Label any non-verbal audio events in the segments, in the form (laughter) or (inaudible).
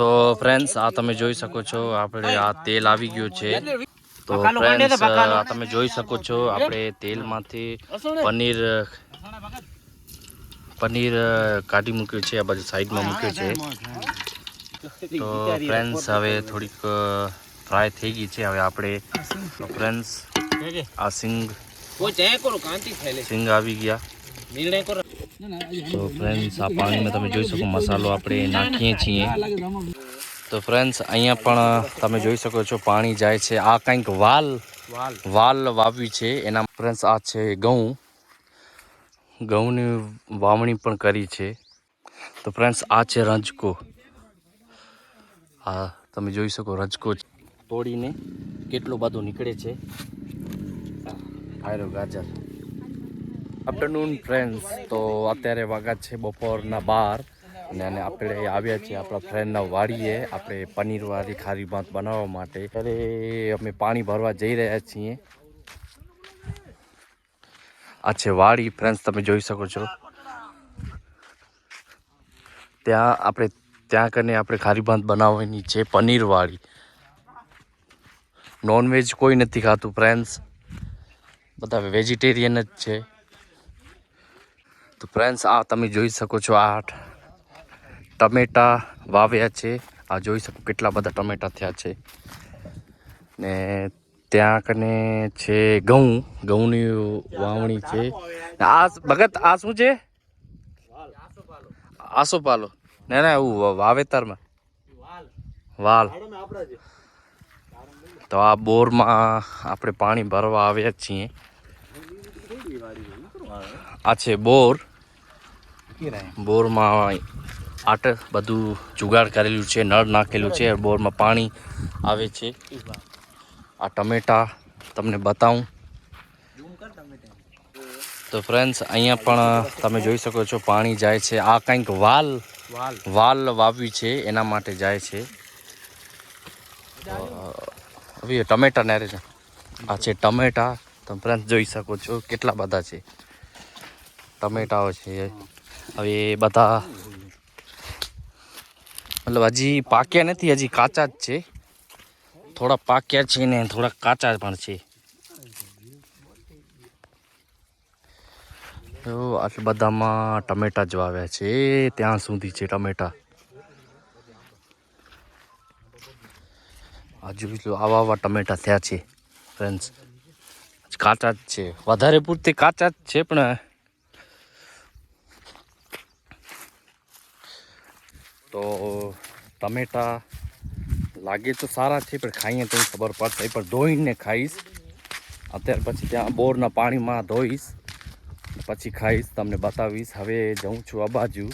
તો ફ્રેન્ડ્સ આ તમે જોઈ શકો છો આપણે આ તેલ આવી ગયું છે. તો ફ્રેન્ડ્સ આ તમે જોઈ શકો છો આપણે તેલમાંથી પનીર પનીર કાઢી મૂક્યું છે આ બાજુ સાઈડમાં મૂક્યું છે. તો ફ્રેન્ડ્સ હવે થોડીક ફ્રાય થઈ ગઈ છે હવે આપણે ફ્રેન્ડ્સ આ સિંગ સિંગ આવી ગયા. તો ફ્રેન્ડ્સ આ પાણીમાં તમે જોઈ શકો મસાલો આપણે નાખીએ છીએ. તો ફ્રેન્ડ્સ અહીંયા પણ તમે જોઈ શકો છો પાણી જાય છે. આ કંઈક વાલ વાલ. વાવી છે. એના ફ્રેન્ડ્સ આ છે ઘઉં. ઘઉંની વાવણી પણ કરી છે. તો ફ્રેન્ડ્સ આ છે રંજકો. હા તમે જોઈ શકો રજકો તોડીને કેટલું બધું નીકળે છે. આયરો ગાજર. આફ્ટરનૂન ફ્રેન્ડ્સ તો અત્યારે વાગા છે બપોરના બાર અને આપણે આવ્યા છીએ આપણા ફ્રેન્ડના વાડીએ, આપણે પનીરવાળી ખારી ભાત બનાવવા માટે. ત્યારે અમે પાણી ભરવા જઈ રહ્યા છીએ. આ છે વાડી. ફ્રેન્ડ્સ તમે જોઈ શકો છો. ત્યાં આપણે, ત્યાં કરીને આપણે ખારી ભાત બનાવવાની છે પનીરવાળી નોનવેજ કોઈ નથી ખાતું ફ્રેન્ડ્સ બધા વેજીટેરિયન જ છે. તો ફ્રેન્ડ્સ આ તમે જોઈ શકો છો આ ટમેટા વાવ્યા છે. આ જોઈ શકો કેટલા બધા ટમેટા થયા છે. ને ત્યાં કને છે ઘઉં. ઘઉંની વાવણી છે. આ ભગત, આ શું છે? આસોપાલો ના ના, એવું વાવેતરમાં. વાલ. તો આ બોરમાં આપણે પાણી ભરવા આવ્યા છીએ. આ છે બોર. બોરમાં આટ બધું જુગાડ કરેલું છે નળ નાખેલું છે બોરમાં પાણી આવે છે. આ ટમેટા તમને બતાવું. તો ફ્રેન્ડ્સ અહીંયા પણ તમે જોઈ શકો છો પાણી જાય છે. આ કંઈક વાલ વાલ. વાવવી છે એના માટે જાય છે. હવે ટમેટા ને છે આ છે ટમેટા. તમે ફ્રેન્ડ્સ જોઈ શકો છો કેટલા બધા છે. ટમેટાઓ છે. હવે બધા મતલબ હજી પાક્યા નથી, હજી કાચા જ છે. થોડા પાક્યા છે ને થોડા કાચા પણ છે. તો આટલા બધામાં ટમેટા જ વાવ્યા છે, ત્યાં સુધી છે ટમેટા. આજુ બીજું આવા આવા ટમેટા થયા છે ફ્રેન્ડ્સ કાચા જ છે. વધારે પૂરતી કાચા જ છે, પણ તો ટમેટા લાગે તો સારા છે, પણ ખાઈએ તો ખબર પડશે. પણ ધોઈને ખાઈશ. અત્યાર પછી ત્યાં બોરના પાણીમાં ધોઈશ. પછી ખાઈશ, તમને બતાવીશ. હવે જઉં છું આ બાજુ.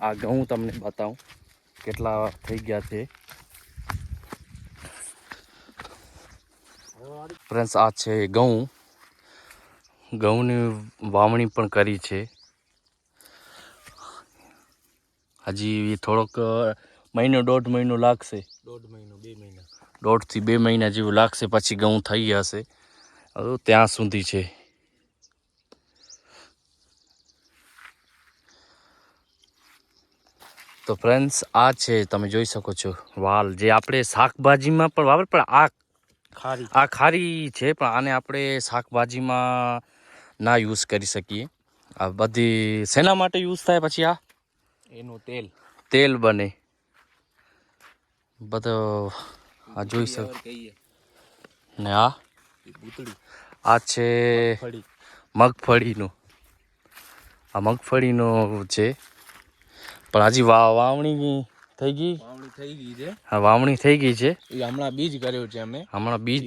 આ ઘઉં તમને બતાવું કેટલા થઈ ગયા છે. ફ્રેન્ડ્સ, આ છે ઘઉં. ઘઉંની વાવણી પણ કરી છે. હજી થોડોક મહિનો દોઢ મહિનો લાગશે. દોઢ મહિનો બે મહિના. દોઢથી બે મહિના જેવું લાગશે પછી ઘઉં થઈ જશે હવે ત્યાં સુધી છે. તો ફ્રેન્ડ્સ આ છે તમે જોઈ શકો છો વાલ. જે આપણે શાકભાજીમાં પણ વાવે પણ આ ખારી. આ ખારી છે પણ આને આપણે શાકભાજીમાં ના યુઝ કરી શકીએ. આ બધી શેના માટે યુઝ થાય પછી આ? એનું તેલ. તેલ બને. બધો આ જોઈ શકો ને આ? આ છે મગફળીનું. આ મગફળીનું છે. પણ હજી વાવણી થઈ ગઈ? વાવણી થઈ ગઈ છે. હા વાવણી થઈ ગઈ છે. એ હમણાં બીજ કર્યો છે અમે. હમણાં બીજ?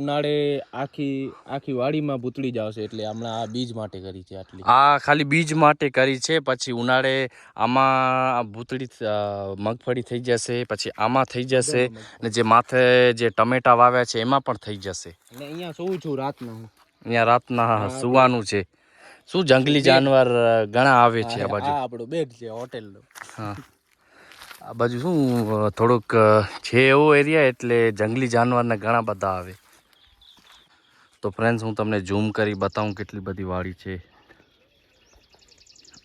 ઉનાળે આખી આખી વાડીમાં ભૂતળી જાવશે એટલે હમણાં આ બીજ માટે કરી છે આટલી. આ ખાલી બીજ માટે કરી છે પછી ઉનાળે આમાં ભૂતળી મગફળી થઈ જશે પછી આમાં થઈ જશે ને જે માથે જે ટમેટા વાવ્યા છે એમાં પણ થઈ જશે. અને અહીંયા સુવું છું રાતના. હું અહીંયા રાતના સુવાનું છે. શું જંગલી જાનવર ઘણા આવે છે આ બાજુ? આપણો બેડ છે હોટેલનો. હા. આ બાજુ શું થોડુંક છે એવો એરિયા એટલે જંગલી જાનવરના ઘણા બધા આવે. તો ફ્રેન્ડ્સ હું તમને ઝૂમ કરી બતાવું કેટલી બધી વાડી છે.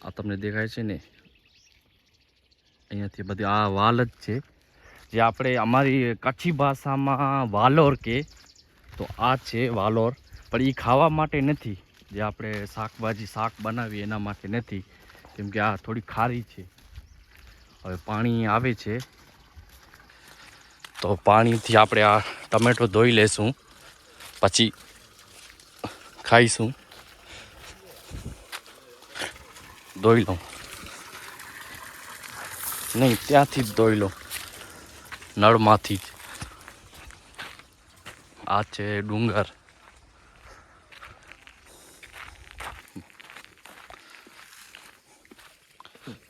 આ તમને દેખાય છે ને, અહીંયાથી બધી, આ વાલ જ છે. જે આપણે અમારી કચ્છી ભાષામાં વાલોર કે, તો આ છે વાલોર. પણ એ ખાવા માટે નથી. જે આપણે શાકભાજી શાક બનાવીએ એના માટે નથી. કેમ કે આ થોડી ખારી છે. હવે પાણી આવે છે. તો પાણીથી આપણે આ ટમેટો ધોઈ લેશું. પછી ખાઈશું. ધોઈ લઉં. નહીં, ત્યાંથી જ ધોઈ લઉં. નળમાંથી જ. આ છે ડુંગર.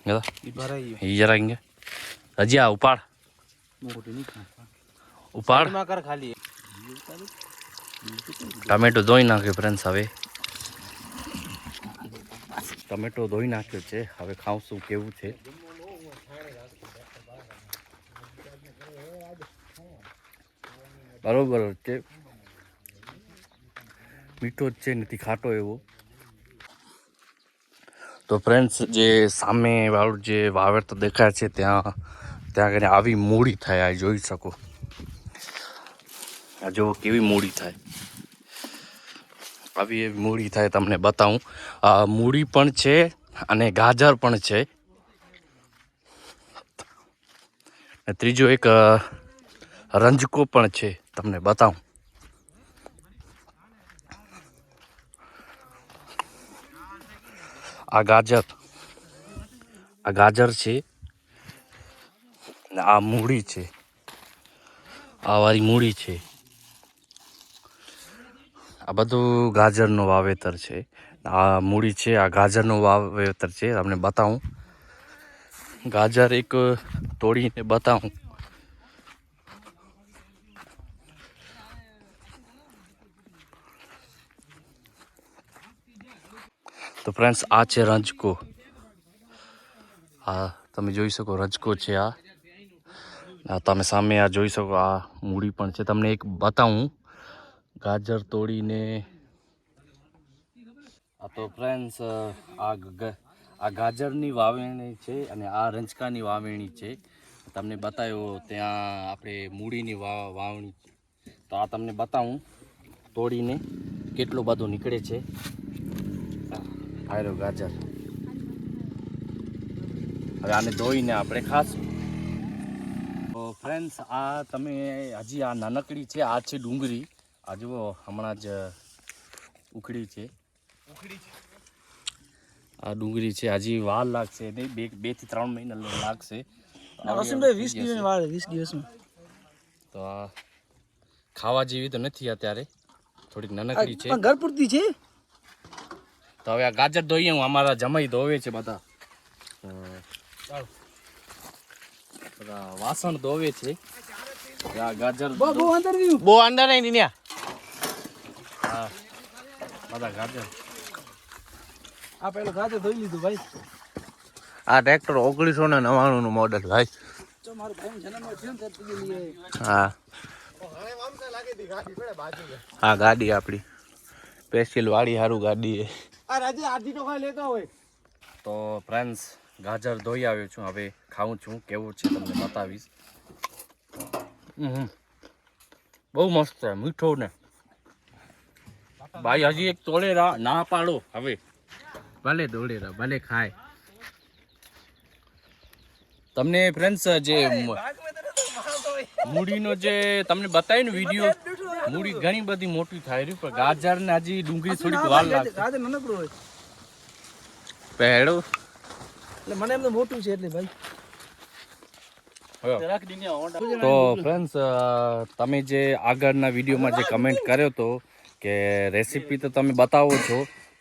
ગદા ઈ જરા ಹಿಂಗೆ રજિયા ઉપાડ. ઉપાડ. કર ખાલી. ટમેટો ધોઈ નાખ્યો ફ્રેન્ડ્સ હવે. ટમેટો ધોઈ નાખ્યો છે. હવે ખાવશું કેવું છે. બરોબર છે. મીઠો જ છે નથી ખાટો એવો. તો ફ્રેન્ડ્સ જે સામેવાળું જે વાવેતર દેખાય છે, ત્યાં ત્યાં આગળ આવી મૂડી થાય, આ જોઈ શકો. આ જો કેવી મૂડી થાય. આવી એવી મૂડી થાય, તમને બતાવું. મૂડી પણ છે અને ગાજર પણ છે. ત્રીજો એક રંજકો પણ છે, તમને બતાવું. આ ગાજર આ ગાજર છે. આ મૂડી છે. આ વારી મૂળી છે. આ બધું ગાજરનું વાવેતર છે. આ મૂળી છે, આ ગાજરનું વાવેતર છે. તમને બતાવું. ગાજર એક તોડીને બતાવું. તો ફ્રેન્ડ્સ આ છે રંજકો. આ તમે જોઈ શકો, રંજકો છે આ. તમે સામે આ જોઈ શકો, આ મૂડી પણ છે. તમને એક બતાવું, ગાજર તોડીને. આ તો ફ્રેન્ડ્સ આ આ ગાજરની વાવણી છે અને આ રંજકાની વાવણી છે. તમને બતાવ્યો ત્યાં આપણે મૂડીની વાવણી. તો આ તમને બતાવું, તોડીને કેટલો બધો નીકળે છે. આયરો ગાજર. હવે આને ધોઈને આપણે ખાશું. તો ફ્રેન્ડ્સ આ તમે હજી આ નાનકડી છે આ છે ડુંગળી. આ જુઓ હમણાં જ ઉખડી છે. આ ડુંગળી છે હજી વાર લાગશે નહીં બે બેથી ત્રણ મહિના લાગશે. વીસ દિવસની વાળ વીસ દિવસમાં તો આ ખાવા જેવી તો નથી અત્યારે. થોડીક નાનકડી છે. ઘર પૂરતી છે? તો હવે આ ગાજર ધોઈએ હું અમારા જમાઈ ધોવે છે બધા. બધા વાસણ ધોવે છે. આ ગાજર બહુ બહુ અંદર રહ્યું. બહુ અંદર નહીં ત્યાં હા બધા ગાજર. આ પેલો ગાજર ધોઈ લીધું ભાઈ. આ ટ્રેક્ટર ઓગણીસો ને નવ્વાણું નું મોડલ ભાઈ. હા. હા ગાડી આપણી સ્પેશિયલ વાડી સારું ગાડી આ રાજે આધી તો ખાઈ લેતા હોય. તો ફ્રેન્ડ્સ ગાજર ધોઈ આવ્યો છું. હવે ખાઉં છું. કેવું છે તમને બતાવીશ. બહુ મસ્ત છે મીઠો ને. ભાઈ હજી એક તોડેરા ના પાડો. હવે. ભલે દોડેરા ભલે ખાય. તમને ફ્રેન્ડ્સ જે મૂડીનો જે તમને બતાવ્યું ને વીડિયો મૂડી ઘણી બધી મોટી થાય રહી પણ ગાજર ને હજી ડુંગળી થોડીક વાર હોય. પહેડો એટલે મને એમ મોટું છે એટલે ભાઈ. તો ફ્રેન્ડ્સ તમે જે આગળના વિડીયોમાં જે કમેન્ટ કર્યો હતો કે રેસીપી તો તમે બતાવો છો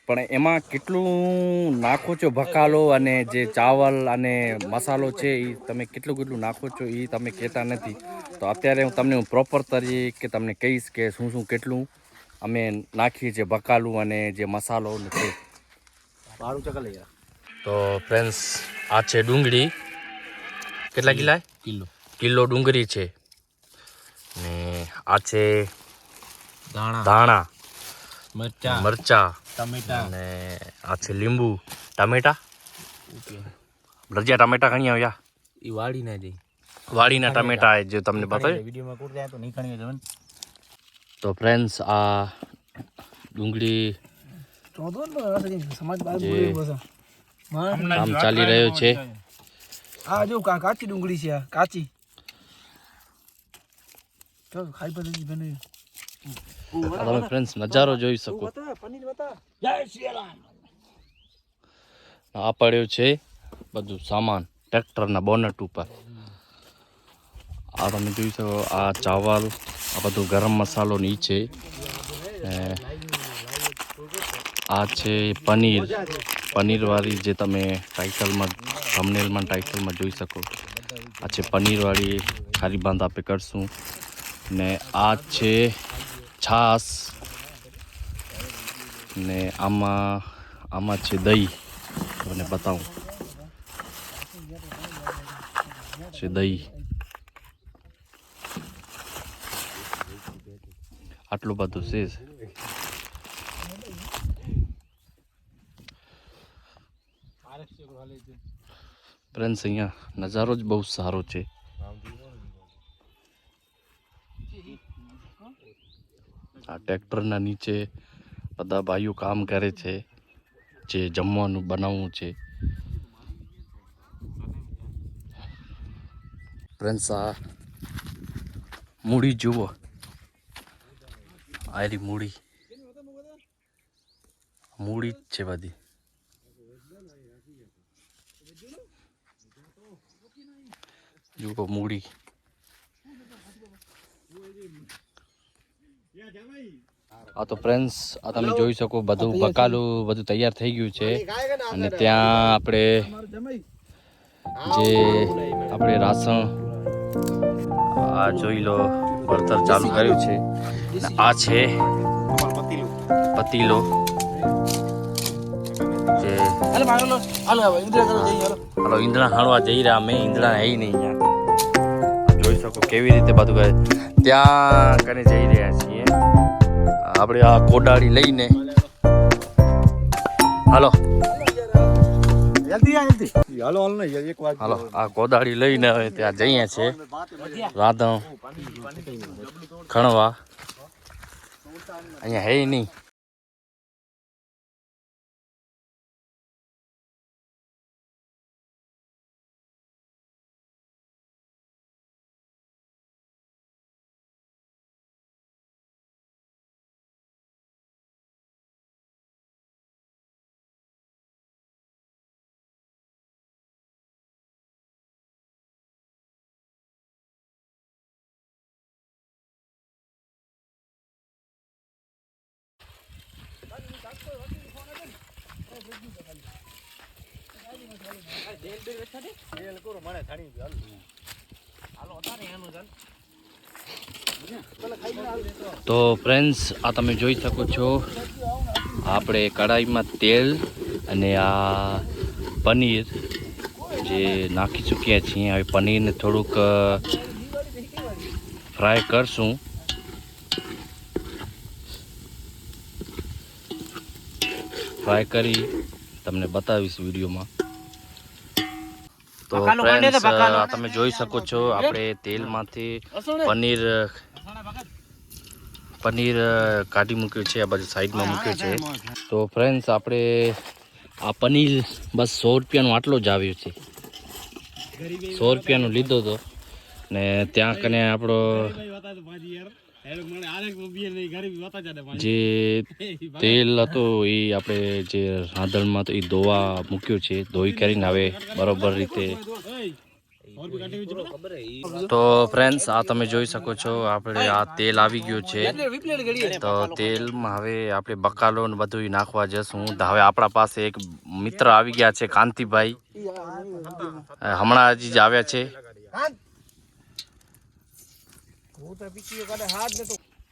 પણ એમાં કેટલું નાખો છો? ભકાલો અને જે ચાવલ અને મસાલો છે એ તમે કેટલું કેટલું નાખો છો એ તમે કહેતા નથી. તો અત્યારે હું તમને હું પ્રોપર તરીકે તમને કહીશ કે શું શું કેટલું અમે નાખીએ છીએ ભકાલું અને જે મસાલો ને તે. મારું ચકલ લઈ તો ફ્રેન્ડ્સ આ છે ડુંગળી. કેટલા કિલા. કિલો. કિલો ડુંગળી છે. ને આ છે દાણા ધાણા. મરચા. મરચા. ટમેટા. અને આ છે લીંબુ. ટામેટા? રજિયા ટામેટા ઘણી આવ્યા એ વાળી ના જઈ. વાડીના ટમેટા જે તમને બતાવ્યું. વિડીયોમાં કુટ જાય તો નહીં ખણી જવાનું તો ફ્રેન્ડ્સ આ ડુંગળી કામ ચાલી રહ્યું છે. આ જો કા કાચી ડુંગળી છે આ કાચી. ખાઈ પછી બને તમે ફ્રેન્ડ્સ નજારો જોઈ શકો. બતા પનીર બતા. જય શ્રી રામ આ પડ્યો છે બધું સામાન ટ્રેક્ટરના બોનટ ઉપર. આ તમે જોઈ શકો આ ચાવલ આ બધું ગરમ મસાલો નીચે. આ છે પનીર. પનીરવાળી જે તમે ટાઇટલમાં ધમનેલમાં ટાઇટલમાં જોઈ શકો. આ છે પનીરવાળી ખારી બાંધ આપણે કરશું. ને આ છે છાસ ને આમાં આમાં છે દહીં. તમને બતાવું. છે દહીં. આટલું બધું છે. ફ્રેન્ડ્સ અહીંયા નજારો જ બહુ સારો છે. આ ટ્રેક્ટરના નીચે બધા ભાઈઓ કામ કરે છે, જે જમવાનું બનાવવું છે. ફ્રેન્ડ્સ, આ મૂડી જુઓ. આયરી મૂડી. મૂડી જ છે બધી. જુઓ મૂડી. આ તો ફ્રેન્ડ્સ આ તમે જોઈ શકો બધું બકાલું બધું તૈયાર થઈ ગયું છે. અને ત્યાં આપણે જે આપણે રાસણ આ જોઈ લો વળતર ચાલુ કર્યું છે. આ છે પતીલો. જે હાલો ઈંધણા જઈ રહ્યા અમે ઈંધણા હે નહીં જોઈ શકો કેવી રીતે બધું કરે. ત્યાં કને જઈ રહ્યા છીએ. આપણે આ કોડાળી લઈને. હાલો. જલ્દી આ જલ્દી. હાલો હાલ ને એક વાત હાલો આ કોદાળી લઈને હવે ત્યાં જઈએ છે રાધવ ખણવા. અહીંયા હે નહીં. તો ફ્રેન્ડ્સ આ તમે જોઈ શકો છો આપણે કઢાઈમાં તેલ અને આ પનીર જે નાખી ચૂક્યા છીએ. હવે પનીરને થોડુંક ફ્રાય કરશું. ફ્રાય કરી તમને બતાવીશ વિડીયોમાં. તો ફ્રેન્ડ્સ આ તમે જોઈ શકો છો આપણે તેલમાંથી પનીર પનીર કાઢી મૂક્યું છે આ બાજુ સાઈડમાં મૂક્યું છે. તો ફ્રેન્ડ્સ આપણે આ પનીર બસ સો રૂપિયાનું આટલો જ આવ્યો છે. સો રૂપિયાનું લીધો હતો ને ત્યાં કને આપણો જે (laughs) તેલ હતું એ આપણે જે રાંધણમાં તો એ ધોવા મૂક્યું છે ધોઈ કરીને હવે બરોબર રીતે. તો ફ્રેન્ડ્સ આ તમે જોઈ શકો છો આપણે આ તેલ આવી ગયું છે. તો તેલમાં હવે આપણે બકાલો ને બધું નાખવા જશું. તો હવે આપણા પાસે એક મિત્ર આવી ગયા છે કાંતિભાઈ. હમણાં હજી જ આવ્યા છે.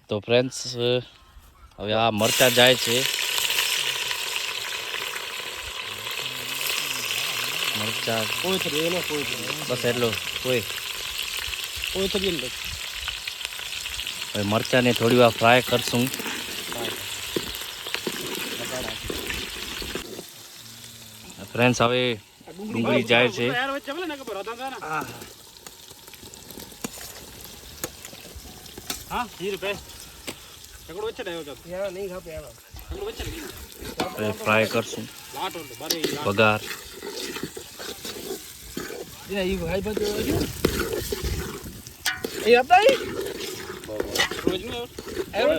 તો ફ્રેન્ડ્સ હવે આ મરચા જાય છે. મરચા કોઈ થરી એનો કોઈ થરી બસ એટલો કોઈ. હવે મરચાને થોડી વાર ફ્રાય કરશું. ફ્રેન્ડ્સ હવે ડુંગળી જાય છે. ફ્રાય કરશું. વઘાર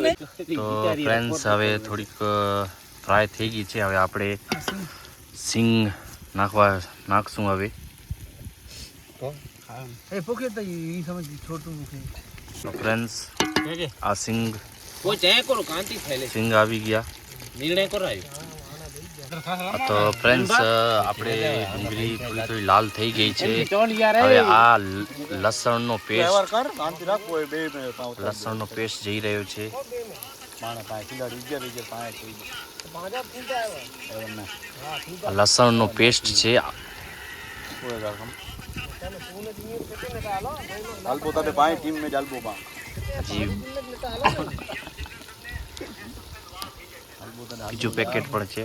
નહીં? તો ફ્રેન્ડ્સ હવે થોડીક ફ્રાય થઈ ગઈ છે. હવે આપણે સિંગ નાખવા નાખશું હવે. એ પોકે તો ઈ સમજ છોટું મૂકે ફ્રેન્ડ્સ આ સિંગ સિંગ આવી ગયા. નિર્ણય કરાયો. તો ફ્રેન્ડ્સ આપણે ડુંગળી થોડી થોડી લાલ થઈ ગઈ છે. હવે આ લસણનો પેસ્ટ લસણનો પેસ્ટ જઈ રહ્યો છે. આ લસણનો પેસ્ટ છે. હજી બીજું પેકેટ પણ છે.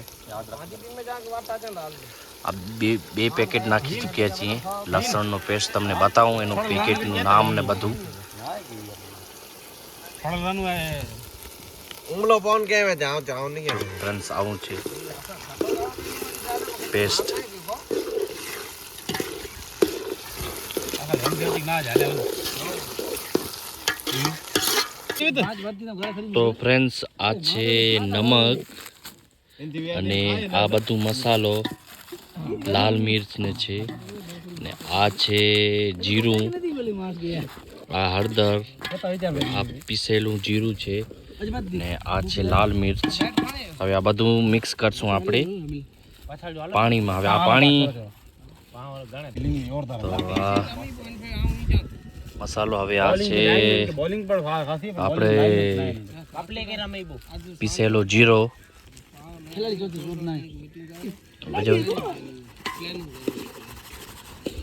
આ બે બે પેકેટ નાખી ચૂક્યા છીએ. લસણનો પેસ્ટ તમને બતાવું એનું પેકેટનું નામ ને બધું. ઉમલો ફોન કેવે જાવ જાવ નહીં ફ્રેન્ડ્સ આવું છે. પેસ્ટ તો ફ્રેન્ડ્સ આ છે નમક અને આ બધું મસાલો, લાલ મિર્ચ ને છે ને આ છે જીરું, આ હળદર, આ પીસેલું જીરું છે ને આ છે લાલ મિર્ચ. હવે આ બધું મિક્સ કરશું આપણે પાણીમાં. હવે આ પાણી મસાલો હવે આ છે. આપણે પીસેલો જીરો.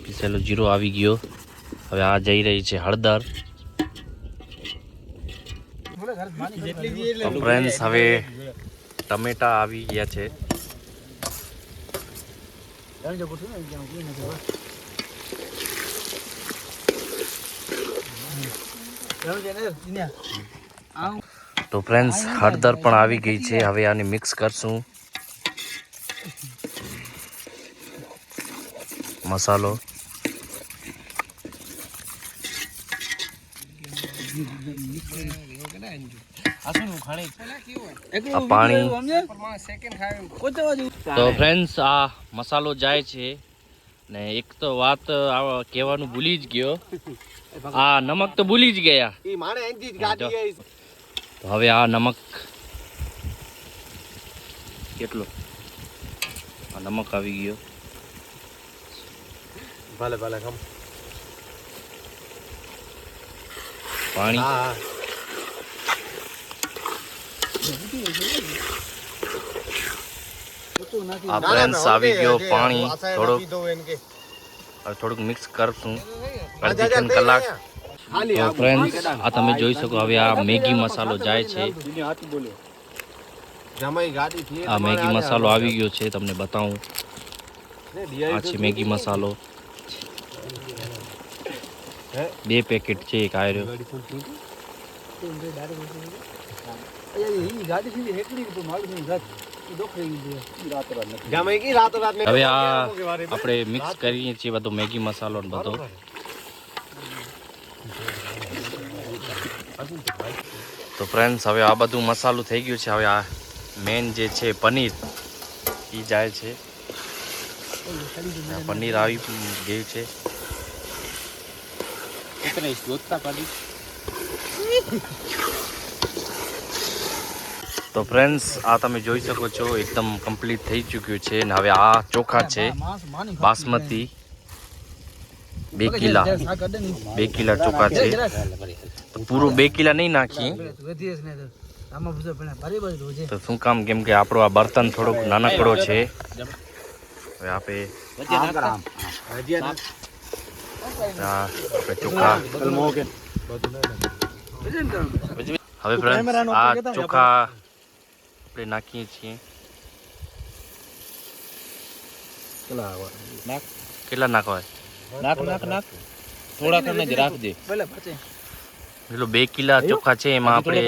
પીસેલો જીરો આવી ગયો. હવે આ જઈ રહી છે હળદર. ફ્રેન્ડ્સ હવે ટમેટા આવી ગયા છે. તો ફ્રેન્ડ્સ હળદર પણ આવી ગઈ છે. હવે આને મિક્સ કરશું. મસાલો. આ પાણી. તો ફ્રેન્ડ્સ આ મસાલો જાય છે. ને એક તો વાત આ કહેવાનું ભૂલી જ ગયો. આ નમક તો ભૂલી જ ગયા. ઈ માણે એનથી જ ગાડી આઈ તો હવે આ નમક કેટલો? આ નમક આવી ગયો. ભલે ભલે પાણી. હા. આ ફ્રેન્ડ્સ આવી ગયો પાણી થોડુંક થોડુંક મિક્સ કરશું. અડધી ત્રણ કલાક. તો ફ્રેન્ડ્સ આ તમે જોઈ શકો હવે આ મેગી મસાલો જાય છે. જમાઈ ગાડી થી આ મેગી મસાલો આવી ગયો છે તમને બતાવું. આ છે મેગી મસાલો. બે પેકેટ છે એક આયરો. હવે આ આપણે મિક્સ કરીએ છીએ બધો મેગી મસાલો ને બધો. તો ફ્રેન્ડ્સ હવે આ બધું મસાલું થઈ ગયું છે. હવે આ મેન જે છે પનીર એ જાય છે. પનીર આવી ગયું છે. તો ફ્રેન્ડ્સ આ તમે જોઈ શકો છો એકદમ કમ્પ્લીટ થઈ ચૂક્યું છે ને હવે આ ચોખા છે બાસમતી. બે કિલા. બે કિલા ચોખા છે. તો પૂરું બે કિલા નહીં નાખીએ તો શું કામ કેમ કે આપણો આ બર્તન થોડોક નાનકડો છે. હવે આપણે ચોખા. હવે આ ચોખા આપણે નાખીએ છીએ. કેટલા નાખવા? નાખ. નાખ નાખ થોડા કને જ રાખજે પેલું બે કિલા ચોખા છે એમાં આપણે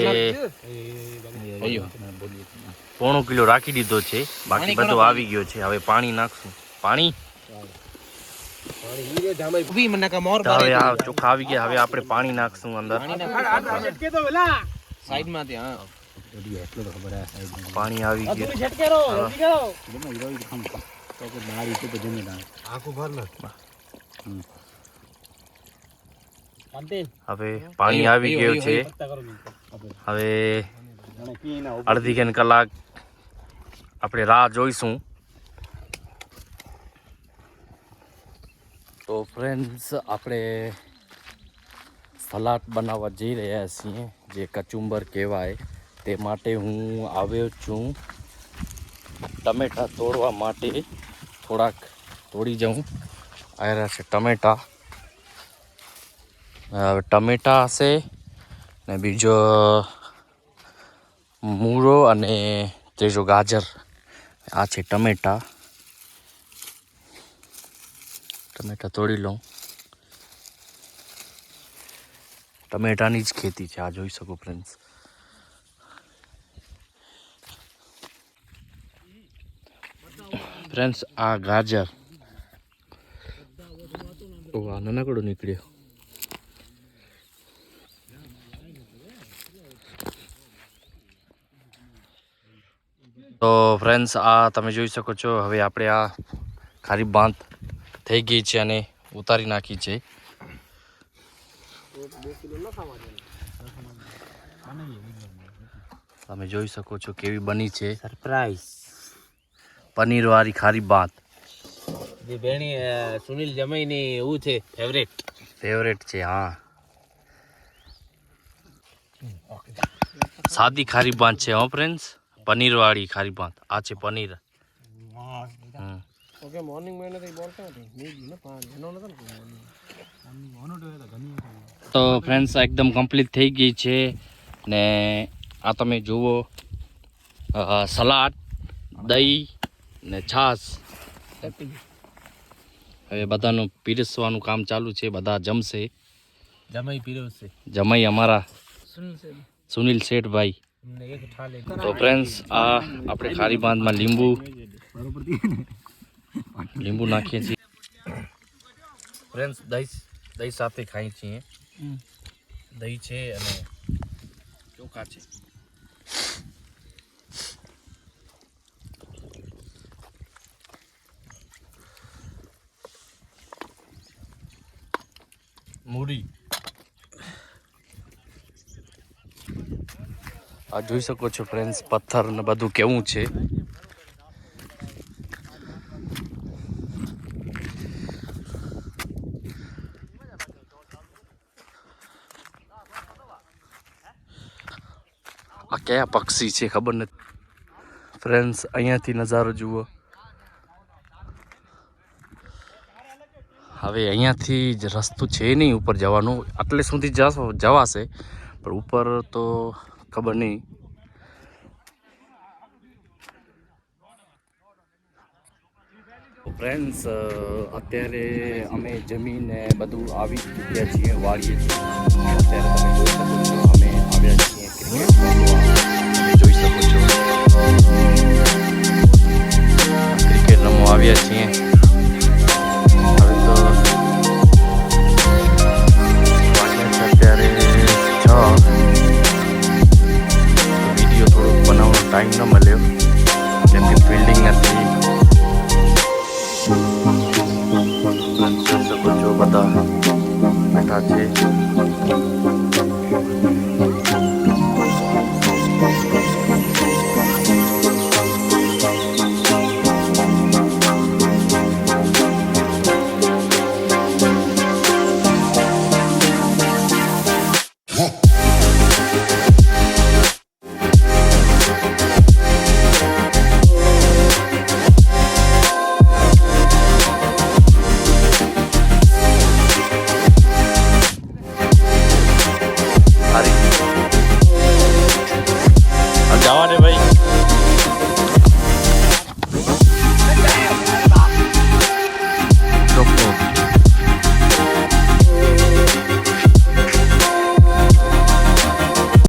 પોણો કિલો રાખી દીધો છે બાકી બધો આવી ગયો છે. હવે પાણી નાખશું. પાણી? હવે આ ચોખા આવી ગયા હવે આપણે પાણી નાખશું અંદર. સાઈડમાં ત્યાં પાણી આવી ગયું. હવે પાણી આવી ગયું છે. હવે અડધી કેન કલાક આપણે રાહ જોઈશું. તો ફ્રેન્ડ્સ આપણે સલાડ બનાવવા જઈ રહ્યા છીએ, જે કચુંબર કહેવાય. તે માટે હું આવ્યો છું. ટમેટા તોડવા માટે થોડાક તોડી જાઉં. આવ્યા છે ટમેટા. હવે ટમેટા હશે ને બીજો મૂળો અને ત્રીજો ગાજર. આ છે ટમેટા. ટમેટા તોડી લઉં. ટમેટાની જ ખેતી છે, આ જોઈ શકો ફ્રેન્ડ્સ ફ્રેન્ડ્સ આ ગાજર. ઓ આ નાનકડો નીકળ્યો. તો ફ્રેન્ડ્સ આ તમે જોઈ શકો છો, હવે આપણે આ ખારી બાંધ થઈ ગઈ છે અને ઉતારી નાખી છે. તમે જોઈ શકો છો કેવી બની છે. સરપ્રાઈઝ પનીર વાળી ખારી બાંધ જે બેણી સુનિલ જમાઈ ની એવું છે ફેવરેટ ફેવરેટ છે હા. સાદી ખારી બાંધ છે હો ફ્રેન્ડ્સ પનીર વાળી ખારી બાંધ આ છે પનીર. ને પાન એનો નતો તો ફ્રેન્ડ્સ એકદમ કમ્પ્લીટ થઈ ગઈ છે ને આ તમે જુઓ સલાડ દહીં ને છાશ હવે બધાનું પીરસવાનું કામ ચાલુ છે બધા જમશે। જમાઈ પીરવશે જમાઈ અમારા સુનિલ શેઠભાઈ। તો ફ્રેન્ડ્સ આ આપણે ખારી બાંધમાં લીંબુ લીંબુ નાખીએ છીએ. ફ્રેન્ડ્સ દહીં દહીં સાથે ખાઈએ છીએ. દહીં છે અને ચોખા છે. મૂડી. આ જોઈ શકો છો ફ્રેન્ડ્સ પથ્થર ને બધું કેવું છે. કયા પક્ષી છે ખબર નથી. ફ્રેન્ડ્સ અહીંયાથી નજારો જુઓ. હવે અહીંયાથી જ રસ્તો છે નહીં ઉપર જવાનો. આટલે સુધી જવાશે, પણ ઉપર તો ખબર નહીં. ફ્રેન્ડ્સ અત્યારે અમે જમીને બધું આવી ચૂક્યા છીએ, વાળીએ છીએ. અત્યારે તમે જોઈ શકો છો, અમે આવ્યા છીએ ક્રિકેટ શકો છો ક્રિકેટ રમવા આવ્યા છીએ હવે તો અત્યારે છ વીડિયો થોડોક બનાવવાનો ટાઈમ ન મળ્યો કેમ કે ફિલ્ડિંગ નથી શકો છો બધા બેઠા છે